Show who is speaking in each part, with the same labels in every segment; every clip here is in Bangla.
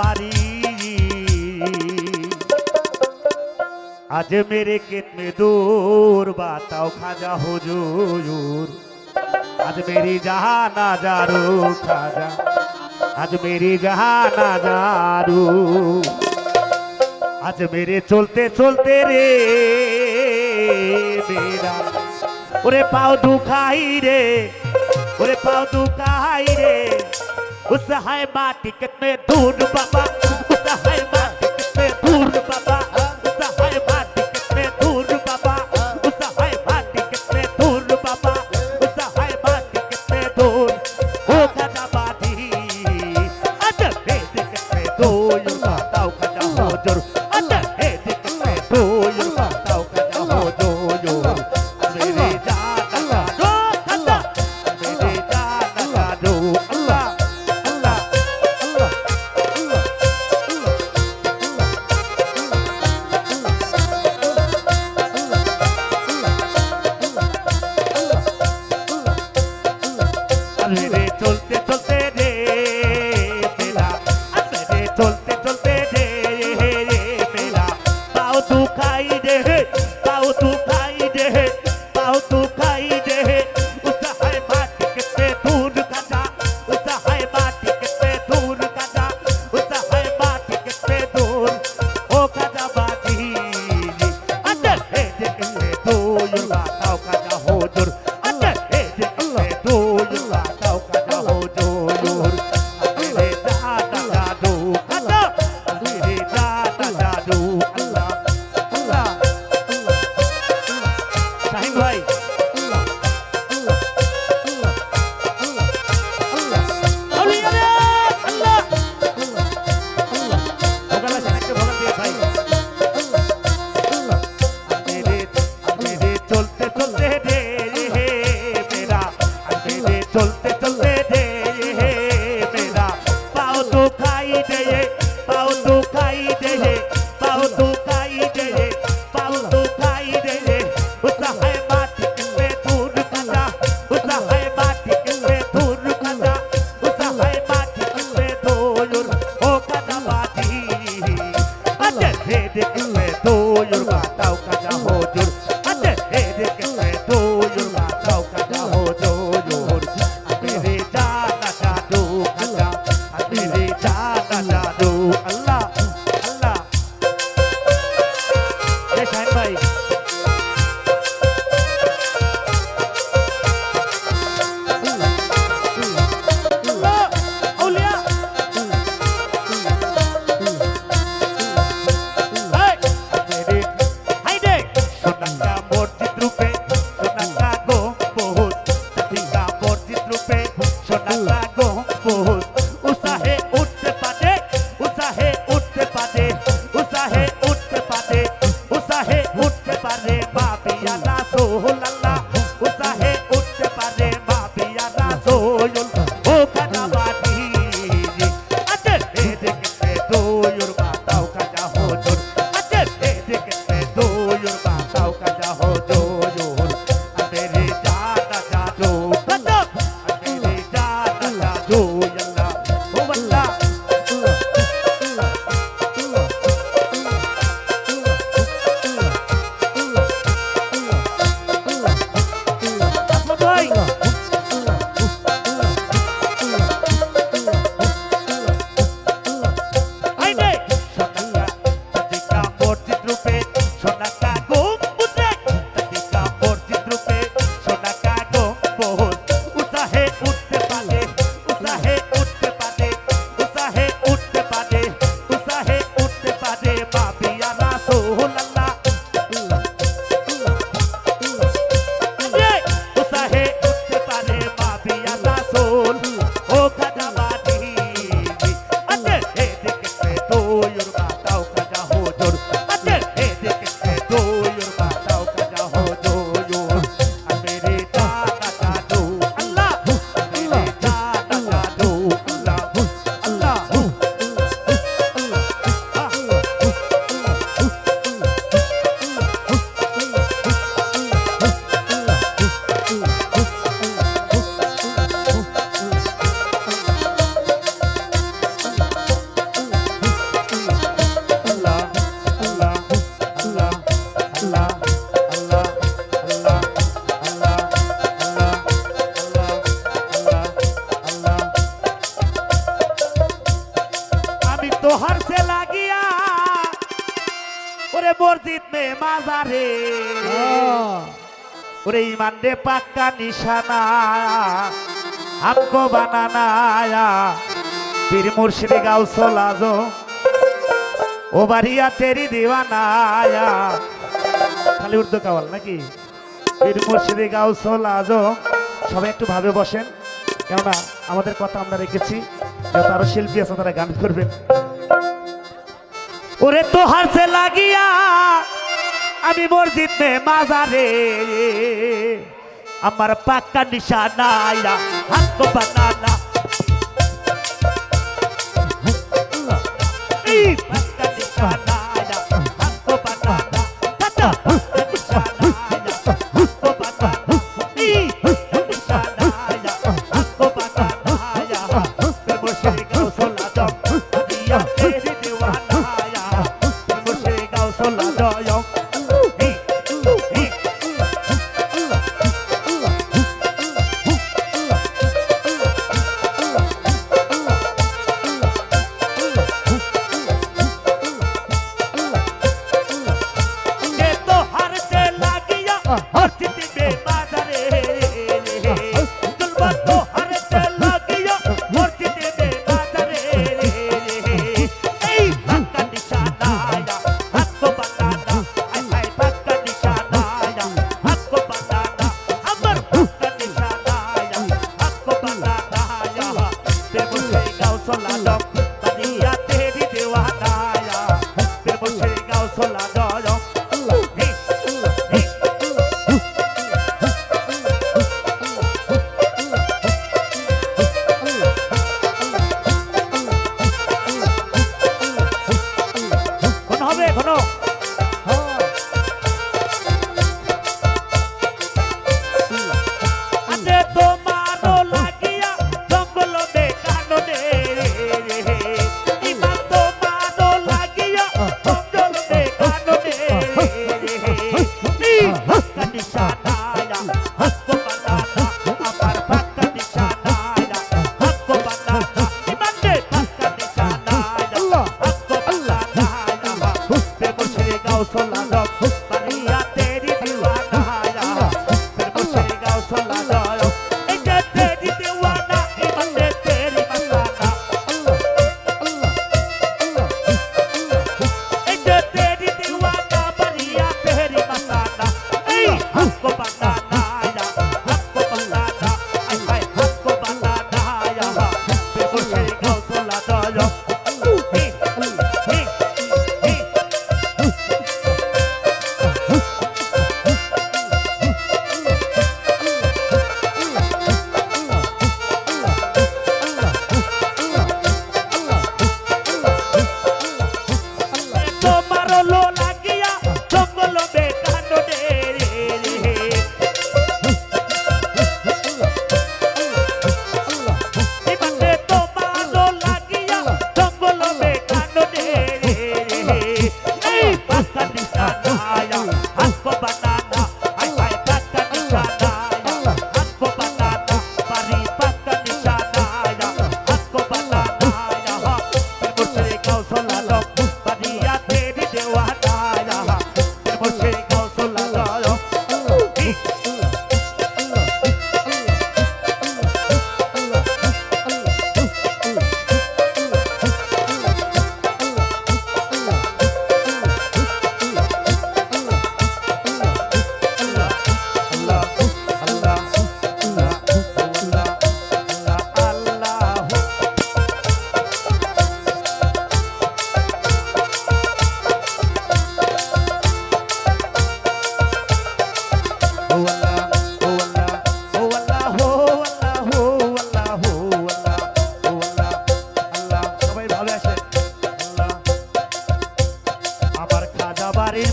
Speaker 1: पारी आज मेरे कितने दूर बताओ खाजा हुजूर आज मेरी जहाँ ना जारू खाजा आज मेरी जहाँ ना जारू आज मेरे चलते चलते रे मेरा ওরে পাও দুখাই রে ওরে পাও দুখাই রে उस है बात में दूर बाबा उस है बात में दूर बाबा। हे देखुए तो युर्वा ताऊ का जाहो जुर्वा ওরে ইমান রে পাক্কা নিশানা আমকো বানানা পীর মুর্শিদ গাউসল আজো ও বাড়িয়া তেরি দিওয়ানা খালি উর্দু কাওয়াল নাকি? পীর মুর্শিদ গাউসল আজো সবাই একটু ভাবে বসেন। কেননা আমাদের কথা আমরা রেখেছি, যত আরও শিল্পী আছে তারা গান করবেন। ওরে তোহার সে লাগিয়া আমি মসজিদ মে মাজারে। আমার পাক্কা নিশানা হাত বানানা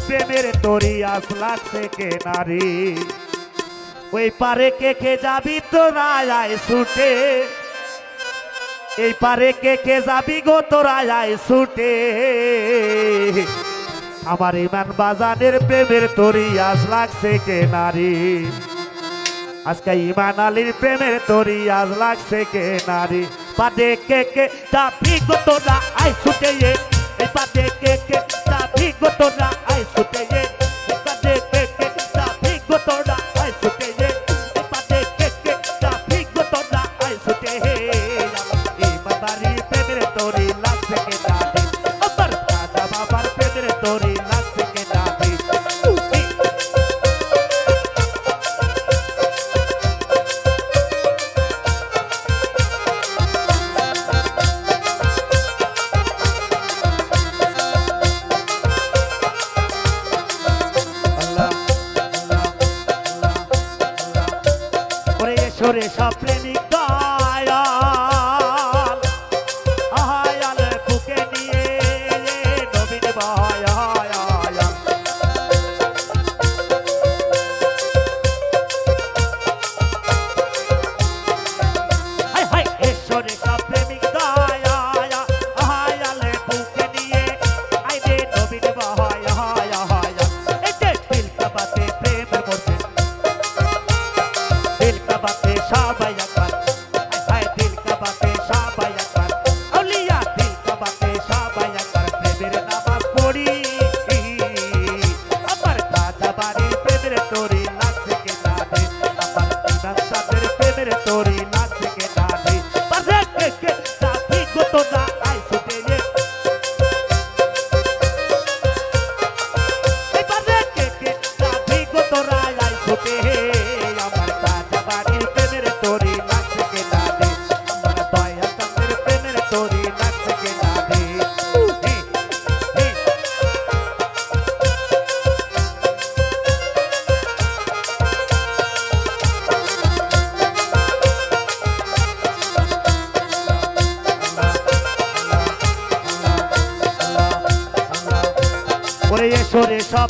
Speaker 1: প্রেমের তরি নারী। ওই পারে কে কে যাবি এই পারে কে কে যাবি গো আমার ইমান বাজানের প্রেমের তরি আজ লাগছে কে নারী। আজকে ইমান আলীর প্রেমের তরি আজ লাগছে কে নারী। পাদে কে কে যাবি গো তোরা আই ছুটে? এই পাদে কে কে এ এই বাদে Yeah.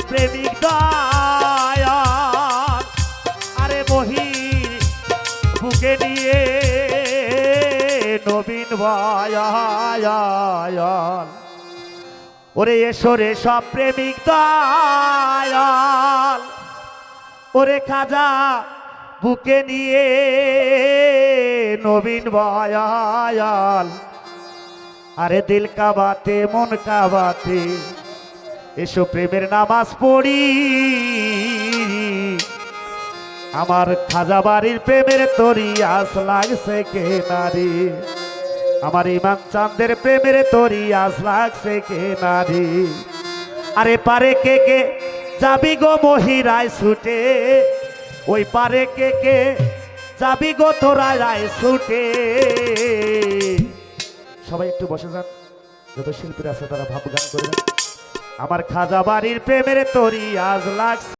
Speaker 1: প্রেমিক আরে মহির বুকে নিয়ে নবীন ভায়াল ওরে এসরে সব প্রেমিক দয়াল ওরে খাজা বুকে নিয়ে নবীন ভায়াল আরে দিল কাবাতে, মন কাবাতে এসো প্রেমের নামাজ পড়ি। আমার খাজা বাড়ির প্রেমের তরি আস লাগছে কে নারী? আমার ইমান চাঁদের প্রেমের তরি আস লাগছে কে নারী? আরে পারে কে কে যাবি গো মহিরায় ছুটে? ওই পারে কে কে যাবি গো তোরা রায় ছুটে? সবাই একটু বসে যান, যত শিল্পীরা আছে তারা ভাব গান করবেন। আমার খাজা বাড়ির প্রেমের তরি আজ লাগছে।